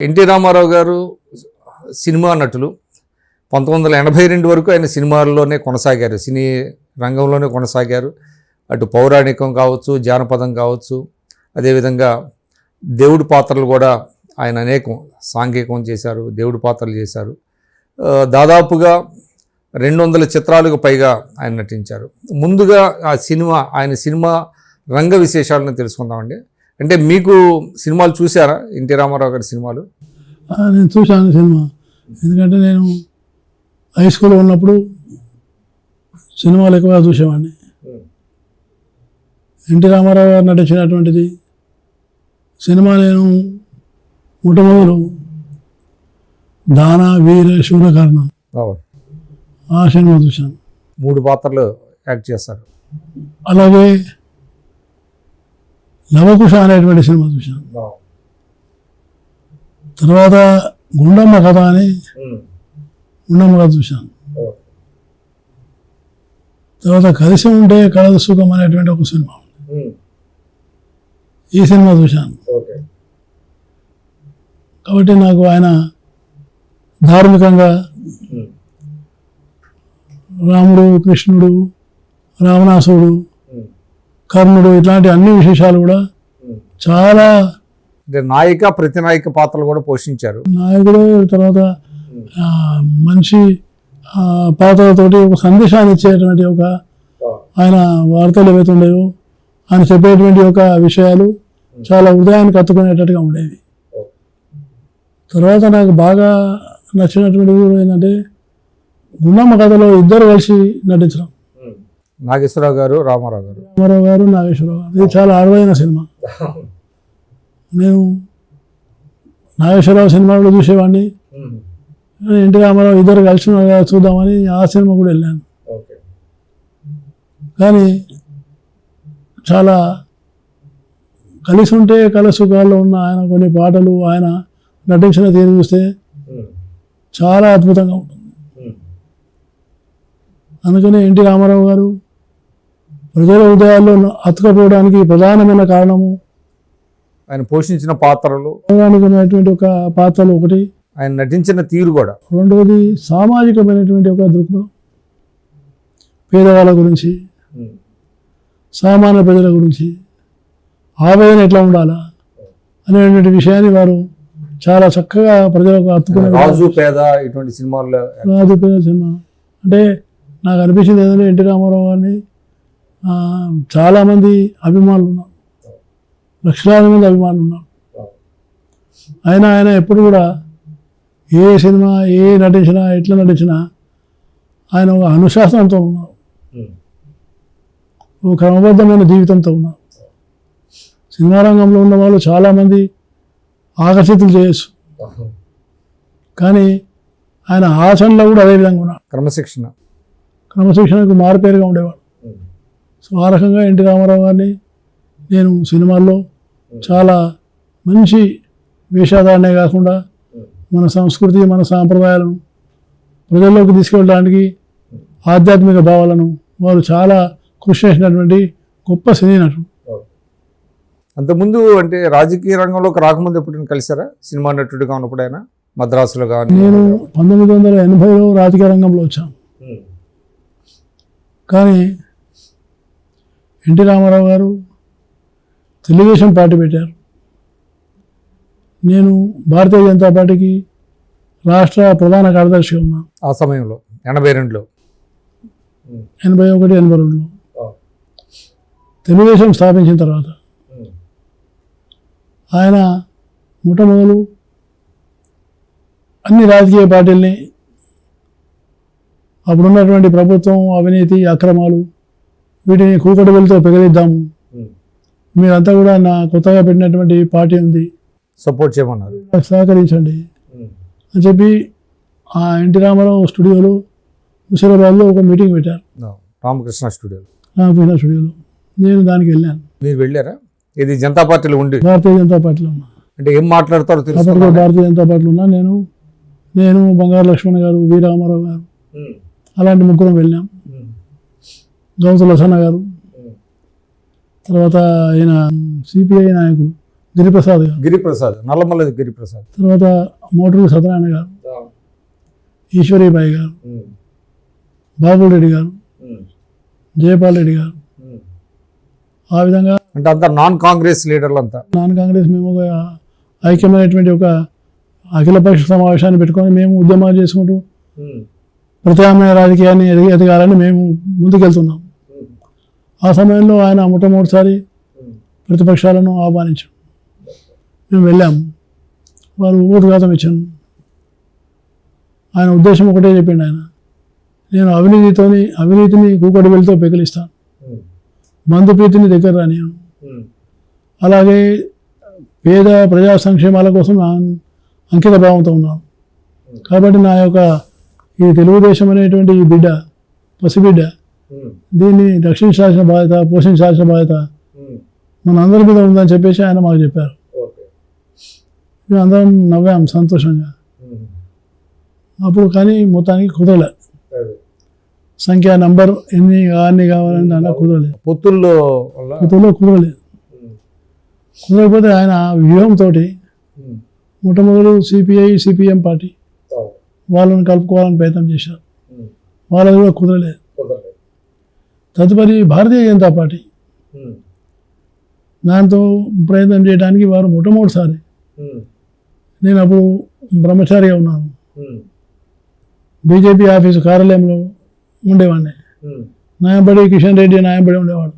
NT Ramarao గారు cinema నటులు. పంతొమ్మిది వందల ఎనభై రెండు వరకు ఆయన సినిమాల్లోనే కొనసాగారు. సినీ రంగంలోనే కొనసాగారు. అటు పౌరాణికం కావచ్చు జానపదం కావచ్చు అదేవిధంగా దేవుడి పాత్రలు కూడా ఆయన అనేకం సాంఘికం చేశారు దేవుడి పాత్రలు చేశారు. దాదాపుగా రెండు వందల చిత్రాలకు పైగా ఆయన నటించారు. ముందుగా ఆ సినిమా ఆయన సినిమా రంగ విశేషాలను తెలుసుకుందామండి. అంటే మీకు సినిమాలు చూసారా ఎన్టీ రామారావు గారి సినిమాలు? నేను చూశాను సినిమా. ఎందుకంటే నేను హై స్కూల్లో ఉన్నప్పుడు సినిమాలు ఎక్కువగా చూసేవాడిని. ఎన్టీ రామారావు గారు నటించినటువంటిది సినిమా నేను మొట్టమొదలు దాన వీర శూరకర్ణ ఆ సినిమా చూశాను. మూడు పాత్రలు యాక్ట్ చేస్తారు అలాగే లవకుశ అనేటువంటి సినిమా చూశాను. తర్వాత గుండమ్మ కథ అని గుండమ్మ కథ చూశాను. తర్వాత కలిసి ఉంటే కలదు సుఖం అనేటువంటి ఒక సినిమా ఉంది. ఈ సినిమా చూశాను. కాబట్టి నాకు ఆయన ధార్మికంగా రాముడు కృష్ణుడు రావణాసుడు కర్ణుడు ఇట్లాంటి అన్ని విశేషాలు కూడా చాలా నాయిక ప్రతినాయిక పాత్రలు కూడా పోషించారు. నాయకుడు తర్వాత ఆ, పాత్రలతోటి ఒక సందేశాన్ని ఇచ్చేటువంటి ఒక ఆయన వార్తలు ఏవైతే ఉండేవో ఆయన చెప్పేటువంటి ఒక విషయాలు చాలా హృదయానికి కత్తుకునేటట్టుగా ఉండేవి. తర్వాత నాకు బాగా నచ్చినటువంటి ఏంటంటే గుండమ్మ కథలో ఇద్దరు కలిసి నటించడం. నాగేశ్వరరావు గారు రామారావు గారు. రామారావు గారు నాగేశ్వరరావు గారు. ఇది చాలా అరుదైన సినిమా. నేను నాగేశ్వరరావు సినిమా కూడా చూసేవాడిని. ఎన్టీ రామారావు ఇద్దరు కలిసి ఉన్నారు కదా చూద్దామని ఆ సినిమా కూడా వెళ్ళాను. కానీ చాలా కలిసి ఉంటే కల సుఖాల్లో ఉన్న ఆయన కొన్ని పాటలు ఆయన నటించిన తీరు చూస్తే చాలా అద్భుతంగా ఉంటుంది. అందుకని ఎన్టీ రామారావు గారు ప్రజల హృదయాల్లో అతుకపోవడానికి ప్రధానమైన కారణము ఆయన పోషించిన పాత్రలు ఉన్నటువంటి ఒక పాత్రలు ఒకటి. ఆయన నటించిన తీరు కూడా. రెండవది సామాజికమైనటువంటి ఒక దృక్పథం. పేదవాళ్ళ గురించి సామాన్య ప్రజల గురించి ఆవేదన ఎట్లా ఉండాలా అనేటువంటి విషయాన్ని వారు చాలా చక్కగా ప్రజలకు అత్తుకునే రాజు పేద ఇటువంటి సినిమాల్లో రాజు పేద సినిమా. అంటే నాకు అనిపించింది ఏంటంటే ఎన్టీ రామారావు గారిని చాలామంది అభిమానులు ఉన్నారు లక్షలాది మంది అభిమానులు ఉన్నారు అయినా ఆయన ఎప్పుడు కూడా ఏ సినిమా ఏ నటించినా ఎట్లా నటించినా ఆయన ఒక అనుశాసనంతో ఉన్నారు. ఒక క్రమబద్ధమైన జీవితంతో ఉన్నారు. సినిమా రంగంలో ఉన్న వాళ్ళు చాలామంది ఆకర్షితులు చేయొచ్చు. కానీ ఆయన ఆచరణలో కూడా అదే విధంగా ఉన్నారు. క్రమశిక్షణ. క్రమశిక్షణకు మారుపేరుగా ఉండేవాడు సో ఆ రకంగా ఎన్టీ రామారావు గారిని నేను సినిమాల్లో చాలా మంచి వేషధారణే కాకుండా మన సంస్కృతి మన సాంప్రదాయాలను ప్రజల్లోకి తీసుకెళ్ళడానికి ఆధ్యాత్మిక భావాలను వారు చాలా కృషి చేసినటువంటి గొప్ప సినీ నటుడు. అంతకుముందు అంటే రాజకీయ రంగంలోకి రాకముందు ఎప్పుడు కలిసారా సినిమా నటుడిగా ఉన్నప్పుడు ఆయన మద్రాసులో కానీ? నేను పంతొమ్మిది వందల ఎనభైలో రాజకీయ రంగంలో వచ్చాను. కానీ ఎన్టీ రామారావు గారు తెలుగుదేశం పార్టీ పెట్టారు. నేను భారతీయ జనతా పార్టీకి రాష్ట్ర ప్రధాన కార్యదర్శిగా ఉన్నా. ఆ సమయంలో ఎనభై రెండులో. ఎనభై ఒకటి ఎనభై రెండులో. తెలుగుదేశం స్థాపించిన తర్వాత ఆయన మొట్టమొదలు అన్ని రాజకీయ పార్టీల్ని అప్పుడున్నటువంటి ప్రభుత్వం అవినీతి అక్రమాలు వీటిని కూకటి వెళ్తూ పెగలిద్దాము మీరంతా కూడా నా కొత్తగా పెట్టినటువంటి పార్టీ ఉంది. సపోర్ట్ చేయమన్నారు. సహకరించండి. అని చెప్పి ఆ ఎన్టీ రామారావు స్టూడియోలో ముషిరాబాద్లో ఒక మీటింగ్ పెట్టారు. రామకృష్ణ స్టూడియోలో. రామకృష్ణ స్టూడియోలో. నేను దానికి వెళ్ళాను. మీరు వెళ్ళారా? ఇది జనతా పార్టీలో ఉండి. భారతీయ జనతా పార్టీలో ఉన్నా. అంటే ఏం మాట్లాడతారో తెలుసు భారతీయ జనతా పార్టీలో ఉన్నా. నేను నేను బంగారు లక్ష్మణ్ గారు వి రామారావు గారు అలాంటి ముగ్గురం వెళ్ళాం. గౌతు లసన్న గారు. తర్వాత ఆయన సిపిఐ నాయకులు గిరిప్రసాద్ గారు. గిరిప్రసాద్ నల్లమల్ల గిరిప్రసాద్. తర్వాత మోటూరు సత్యనారాయణ గారు. ఈశ్వరీబాయి గారు. బాబుల్ రెడ్డి గారు. జయపాల్ రెడ్డి గారు. ఆ విధంగా అంటే అంతా నాన్ కాంగ్రెస్ లీడర్లు అంతా. నాన్ కాంగ్రెస్ మేము ఒక ఐక్యమైనటువంటి ఒక అఖిలపక్ష సమావేశాన్ని పెట్టుకొని మేము ఉద్యమాలు చేసుకుంటూ ప్రత్యామ్నాయ రాజకీయాన్ని ఎదిగి ఎదగాలని మేము ముందుకెళ్తున్నాం. ఆ సమయంలో ఆయన మొట్టమొదటిసారి ప్రతిపక్షాలను ఆహ్వానించాం మేము వెళ్ళాము వారు ఊపిరిఘాతం ఇచ్చాను ఆయన ఉద్దేశం ఒకటే చెప్పిండు ఆయన. నేను అవినీతితోని అవినీతిని కూకటి వెళ్తూ పెకిలిస్తాను. మందు ప్రీతిని దగ్గర రానియను అలాగే పేద ప్రజా సంక్షేమాల కోసం నా అంకిత భావంతో ఉన్నాను. కాబట్టి నా యొక్క ఈ తెలుగుదేశం అనేటువంటి ఈ బిడ్డ పసిబిడ్డ దీన్ని రక్షించాల్సిన బాధ్యత పోషించాల్సిన బాధ్యత మన అందరి మీద ఉందని చెప్పేసి ఆయన మాకు చెప్పారు. మేము అందరం నవ్వాం సంతోషంగా. అప్పుడు కానీ మొత్తానికి కుదరలే. సంఖ్య నంబర్ ఎన్ని అన్ని కావాలని దాంట్లో కుదరలేదు పొత్తుల్లో వల్ల కుదరలో. కుదరలేదు కుదరకపోతే ఆయన వ్యూహంతో మొట్టమొదటి సిపిఐ సిపిఎం పార్టీ వాళ్ళని కలుపుకోవాలని ప్రయత్నం చేశారు. వాళ్ళది కూడా కుదరలేదు తదుపరి భారతీయ జనతా పార్టీ. దాంతో ప్రయత్నం చేయడానికి వారు మొట్టమొదటిసారి. నేను అప్పుడు బ్రహ్మచారిగా ఉన్నాను. బీజేపీ ఆఫీసు కార్యాలయంలో ఉండేవాడిని. నాయంబడి కిషన్ రెడ్డి నాయంబడి ఉండేవాడు.